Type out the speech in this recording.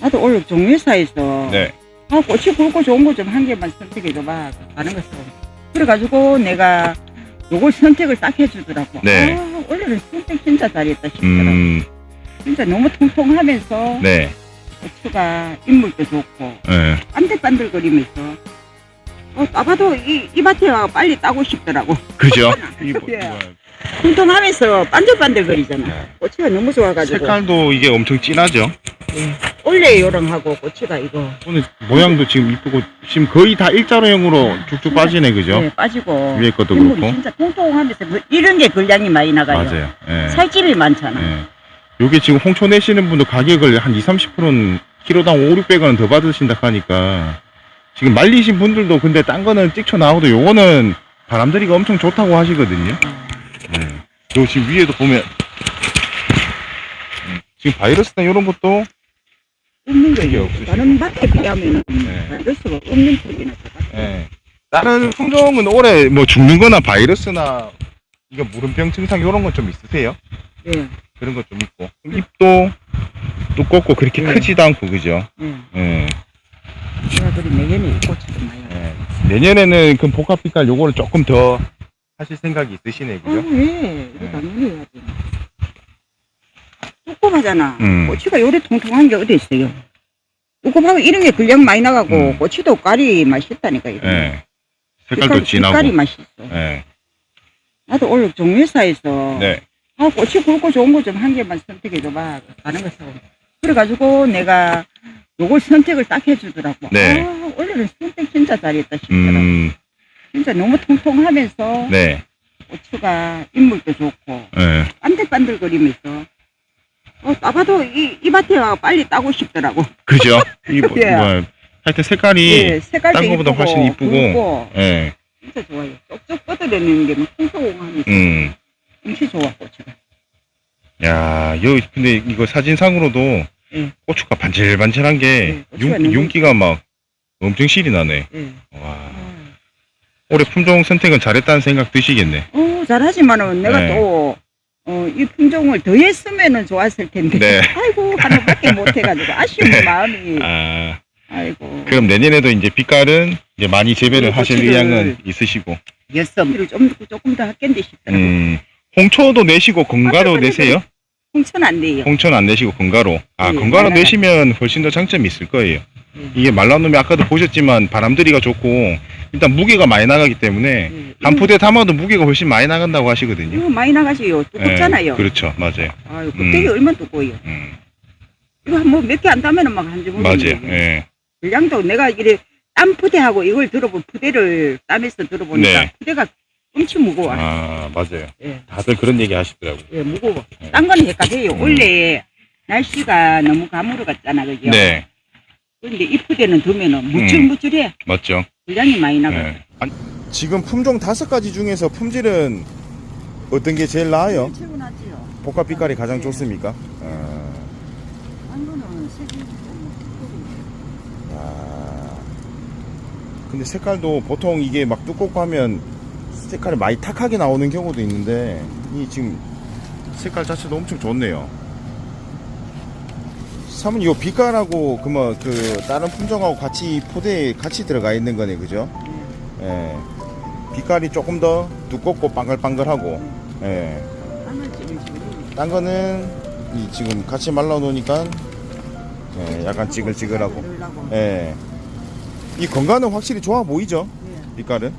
나도 오늘 종회사에서 네. 아, 꽃이 굵고 좋은 거 좀 한 개만 선택해줘봐. 하는 거어 그래가지고 내가 요걸 선택을 딱 해주더라고. 네. 아, 오늘은 선택 진짜 잘했다 싶더라고. 음, 진짜 너무 통통하면서 네. 고추가 인물도 좋고 예. 반들반들거리면서 어, 따봐도 이, 이 밭에 와 빨리 따고 싶더라고. 그죠? 이 뭐- 예. 뭐, 통통하면서 반들반들거리잖아. 네. 고추가 너무 좋아가지고 색깔도 이게 엄청 진하죠? 원래 요랑하고 고추가 이거 오늘 모양도 지금 이쁘고, 지금 거의 다 일자로형으로 쭉쭉 빠지네, 그죠? 네, 빠지고 위에 것도 그렇고. 진짜 통통하면서 뭐 이런 게 걸량이 많이 나가요. 맞아요. 예. 살집이 많잖아. 예. 요게 지금 홍초 내시는 분도 가격을 한 2, 30%는 키로당 5, 600원 더 받으신다 하니까 지금 말리신 분들도 근데 딴 거는 찍혀 나오도 요거는 바람들이가 엄청 좋다고 하시거든요. 예. 요 지금 위에도 보면 음, 지금 바이러스나 이런 것도 없는 거예요. 없으시고. 다른 밭에 비하면 네. 바이러스가 없는 풀이나 예. 다른 품종은 올해 뭐 죽는 거나 바이러스나 이거 무름병 증상 이런 건 좀 있으세요? 예, 그런 거 좀 있고 잎도 두껍고 그렇게 네. 크지도 않고 그죠? 예. 예. 그리 내년에 이 꽃을 많이 하고. 예. 내년에는 그 복합 빛깔 요거를 조금 더 하실 생각이 있으시네, 아, 그죠? 왜? 이거 네. 당연히 해야지. 두꺼하잖아. 음. 고추가 요래 통통한 게 어디 있어요? 두꺼하고 이런 게 걸량 많이 나가고 음. 고추도 깔이 맛있다니까. 이거. 예. 색깔도 진하고. 깔이 맛있어. 예. 나도 오늘 종회사에서 네. 아, 꽃이 굵고 좋은 거 좀 한 개만 선택해줘봐. 하는 거어 그래가지고 내가 요걸 선택을 딱 해주더라고. 네. 아, 오늘은 선택 진짜 잘했다 싶더라고. 음, 진짜 너무 통통하면서 네. 고추가 인물도 좋고 예. 반들반들거리면서 어, 따봐도 이, 이 밭에 와 빨리 따고 싶더라고. 그죠? 이 뭐, 예. 뭐, 하여튼 색깔이, 예, 색깔도 딴 거보다 훨씬 이쁘고. 굵고 예. 진짜 좋아요. 쪽쪽 뻗어내는 게막 통통하면서 음. 엄청 좋아 고추가. 야, 요, 근데 이거 사진상으로도 예. 고추가 반질반질한 게 예, 고추가 윤, 너무- 윤기가 막 엄청 실이 나네. 예. 와. 아. 올해 품종 선택은 잘했다는 생각 드시겠네. 어, 잘하지만은 내가 네. 또, 어, 이 품종을 더 했으면은 좋았을 텐데. 네. 아이고, 하나밖에 못 해가지고, 아쉬운 마음이. 아, 아이고. 그럼 내년에도 이제 빛깔은 이제 많이 재배를 네, 하실 고추를- 의향은 있으시고. 였음을 좀, 조금 더 할겠는데 싶더라고. 음, 홍초도 내시고 건가로 맞아. 내세요? 홍천 안 돼요. 홍초는 안 내시고 건가로. 아, 예, 건가로 말라가- 내시면 훨씬 더 장점이 있을 거예요. 예. 이게 말라놓으면 아까도 보셨지만 바람들이가 좋고 일단 무게가 많이 나가기 때문에 예. 한 이거- 포대 담아도 무게가 훨씬 많이 나간다고 하시거든요. 이거 많이 나가시요. 두껍잖아요. 예, 그렇죠. 맞아요. 아유, 껍데기 음. 얼마나 두꺼워요. 음, 이거 뭐 몇 개 안 따면은 막한 주먹. 맞아요. 예. 분량도 내가 이래 땀 푸대하고 이걸 들어보 푸대를 땀에서 들어보니까 네. 푸대가 엄청 무거워. 아, 맞아요. 예. 다들 그런 얘기 하시더라고요. 예, 무거워. 네. 딴 거는 헷갈려요. 음. 원래 날씨가 너무 가물어 갔잖아, 그죠? 네, 근데 이 푸대는 두면은 무줄무줄해. 맞죠. 분량이 많이 나가. 예. 지금 품종 다섯 가지 중에서 품질은 어떤 게 제일 나아요? 최고 나지요. 복합 빛깔이 가장 네. 좋습니까? 색이 아. 근데 색깔도 보통 이게 막 두껍고 하면 색깔이 많이 탁하게 나오는 경우도 있는데 이 지금 색깔 자체도 엄청 좋네요. 사모님 이 빛깔하고 그뭐 그 다른 품종하고 같이 포대에 같이 들어가 있는 거네 그죠? 예. 빛깔이 조금 더 두껍고 빵글빵글하고 예. 딴 거는 이 지금 같이 말라 놓으니까 예, 약간 찌글찌글하고. 예. 이 건강은 확실히 좋아 보이죠? 예. 빛깔은